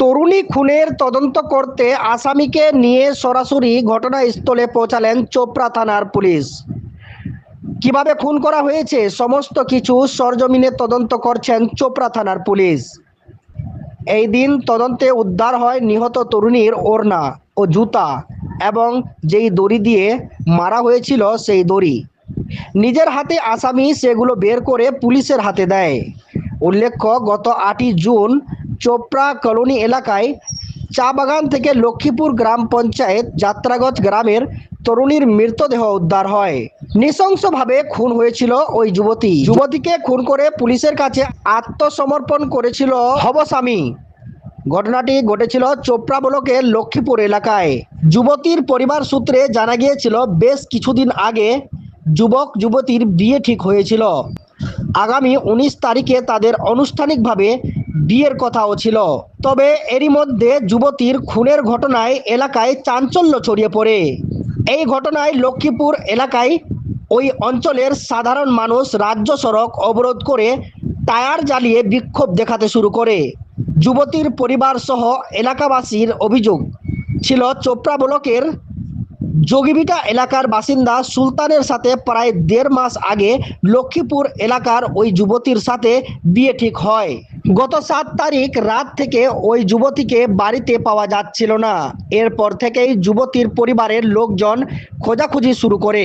তরুণী খুনের তদন্ত করতে আসামিকে নিয়ে সরাসরি ঘটনাস্থলে পৌঁছালেন চোপড়া থানার পুলিশ। কীভাবে খুন করা হয়েছে সমস্ত কিছু সরজমিনে তদন্ত করছেন চোপড়া থানার পুলিশ। এই দিন তদন্তে উদ্ধার হয় নিহত তরুণীর ওড়না ও জুতা এবং যেই দড়ি দিয়ে মারা হয়েছিল সেই দড়ি। নিজের হাতে আসামি সেগুলো বের করে পুলিশের হাতে দেয়। উল্লেখ্য, গত আটই জুন চোপড়া কলোনি এলাকায় চা বাগান থেকে লক্ষ্মীপুর গ্রাম পঞ্চায়েত যাত্রাগঞ্জ গ্রামের তরুণীর মৃতদেহ উদ্ধার হয়। নৃশংসভাবে খুন হয়েছিল ওই যুবতী। যুবতীকে খুন করে পুলিশের কাছে আত্মসমর্পণ করেছিল হবস্বামী। ঘটনাটি ঘটেছিল চোপড়া ব্লকের লক্ষ্মীপুর এলাকায়। যুবতীর পরিবার সূত্রে জানা গিয়েছিল, বেশ কিছুদিন আগে যুবক, যুবতীর বিয়ে ঠিক হয়েছিল। আগামী উনিশ তারিখে তাদের আনুষ্ঠানিকভাবে বিয়ের কথাও ছিল। তবে এরই মধ্যে যুবতীর খুনের ঘটনায় এলাকায় চাঞ্চল্য ছড়িয়ে পড়ে। এই ঘটনায় লক্ষ্মীপুর এলাকায় ওই অঞ্চলের সাধারণ মানুষ রাজ্য সড়ক অবরোধ করে টায়ার জ্বালিয়ে বিক্ষোভ দেখাতে শুরু করে। যুবতীর পরিবার সহ এলাকাবাসীর অভিযোগ ছিল, চোপড়া ব্লকের যোগীবিটা এলাকার বাসিন্দা সুলতানের সাথে প্রায় দেড় মাস আগে লক্ষ্মীপুর এলাকার ওই যুবতীর সাথে বিয়ে ঠিক হয়। গত সাত তারিখ রাত থেকে ওই যুবতীকে বাড়িতে পাওয়া যাচ্ছিল না। এরপর থেকেই যুবতীর পরিবারের লোকজন খোঁজাখুঁজি শুরু করে।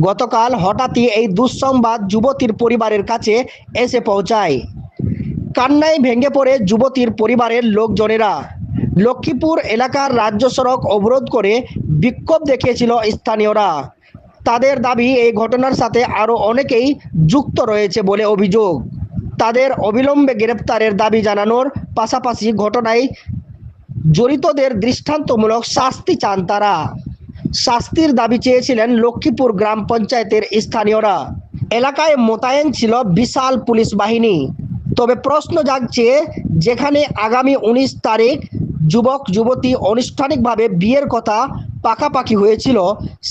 গতকাল হঠাৎই এই দুঃসংবাদ যুবতীর পরিবারের কাছে এসে পৌঁছায়। কান্নায় ভেঙে পড়ে যুবতীর পরিবারের লোকজনেরা। লক্ষ্মীপুর এলাকার রাজ্য সড়ক অবরোধ করে বিক্ষোভ দেখিয়েছিল স্থানীয়রা। তাদের দাবি, এই ঘটনার সাথে আরও অনেকেই যুক্ত রয়েছে বলে অভিযোগ। তাদের অবিলম্বে গ্রেপ্তারের দাবি জানানোর পাশাপাশি ঘটনায় জড়িতদের দৃষ্টান্তমূলক শাস্তি চান তারা। শাস্তির দাবি চেয়েছিলেন লক্ষ্মীপুর গ্রাম পঞ্চায়েতের স্থানীয়রা। এলাকায় মোতায়েন ছিল বিশাল পুলিশ বাহিনী। তবে প্রশ্ন জাগছে যেখানে আগামী উনিশ তারিখ যুবক, যুবতী আনুষ্ঠানিকভাবে বিয়ের কথা পাকাপাকি হয়েছিল,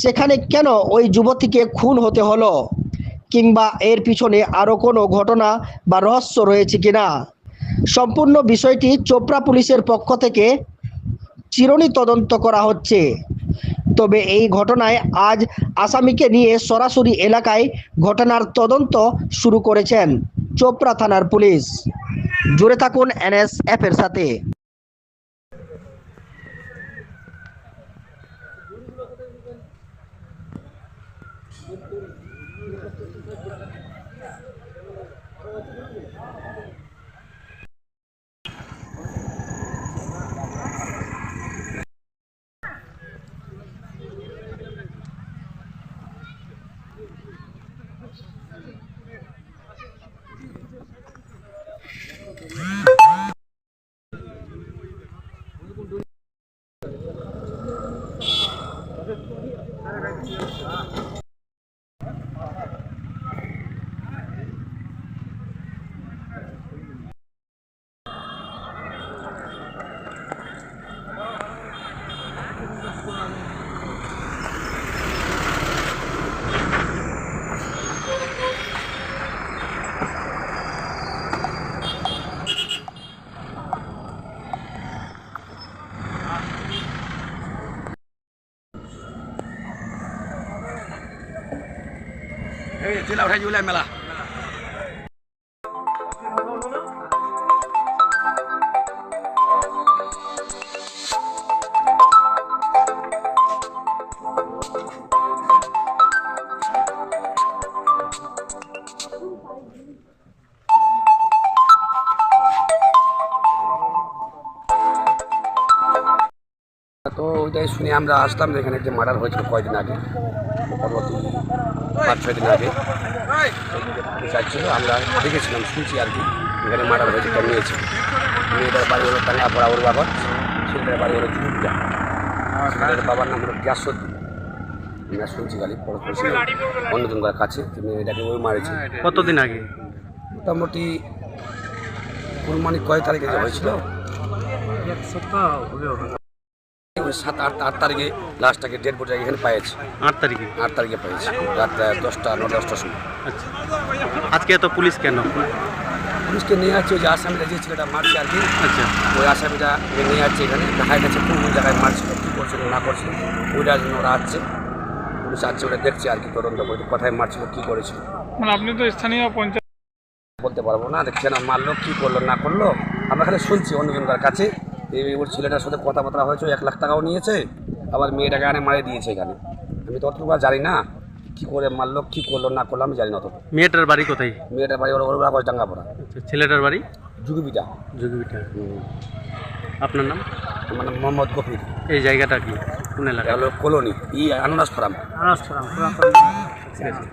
সেখানে কেন ওই যুবতীকে খুন হতে হলো? কিংবা এর পিছনে আরও কোনো ঘটনা বা রহস্য রয়েছে কিনা? সম্পূর্ণ বিষয়টি চোপড়া পুলিশের পক্ষ থেকে চিরনি তদন্ত করা হচ্ছে। তবে এই ঘটনায় আজ আসামিকে নিয়ে সরাসরি এলাকায় ঘটনার তদন্ত শুরু করেছেন চোপড়া থানার পুলিশ। জুড়ে থাকুন এনএসএফ এর সাথে। এই Продолжение следует... চিলা উঠাই জুলাই মেলা তো ওইটাই শুনে আমরা আসলাম যে এখানে যে মার্ডার হয়েছিল কয়দিন আগে মোটামুটি পাঁচ ছয় দিন আগে চাইছিল আমরা দেখেছিলাম শুনছি আর কি এখানে মার্ডার হয়েছে কেমন হয়েছে মেয়েটার বাড়ি হলো টাঙ্গা পড়া ওর বাবা ছেলেটার বাড়ি হলো ছেলেটার বাবার নাম হলো গ্যাসদ্দিন আমরা শুনছি খালি পরে শুনছিলাম অন্যজনকার কাছে মেয়েটাকে ওই মারেছে কতদিন আগে? মোটামুটি কুরবানি কয় তারিখে হয়েছিল? এক সপ্তাহ ওই সাত আট আট তারিখে লাস্টটাকে ডেড বডি এখানে পাইছে আট তারিখে? আট তারিখে পাইছে রাত দশটা নটা দশটার সময়। আচ্ছা। আজকে এত পুলিশ কেন? পুলিশকে নিয়ে যাচ্ছে ওই যে আসামিটা যে ছেলেটা মারছে আর কি। আচ্ছা। ওই আসামিটা নিয়ে যাচ্ছে এখানে। দেখা যাচ্ছে কোন কোন জায়গায় মারছিল কী করছিল না করছিল। ওইটার জন্য ওরা আসছে। পুলিশ আসছে ওটা দেখছে আর কি তদন্ত করে কোথায় মারছিল কী করেছিল। মানে আপনি তো স্থানীয় পঞ্চায়েত বলতে পারব না দেখছে না মারলো কী করল না করল। আমরা খালি শুনছি অন্যজনকার কাছে। ওর ছেলেটার সাথে কথাবার্তা হয়েছে এক লাখ টাকাও নিয়েছে আবার মেয়েটাকে আনে মারিয়ে দিয়েছে এখানে। আমি তো অতটুকু আর জানি না কী করে মারলো কী করল না করল আমি জানি না অত মেয়েটার বাড়ি কোথায়? মেয়েটার বাড়ি ওর ওর ডাঙ্গা পড়া আচ্ছা ছেলেটার বাড়ি? যুগবিটা যোগীবিটা আপনার নাম? মানে মোহাম্মদ গফির। এই জায়গাটা কি? কোন এলাকা? হলো কলোনি ই আনারস ফার্ম। ঠিক আছে।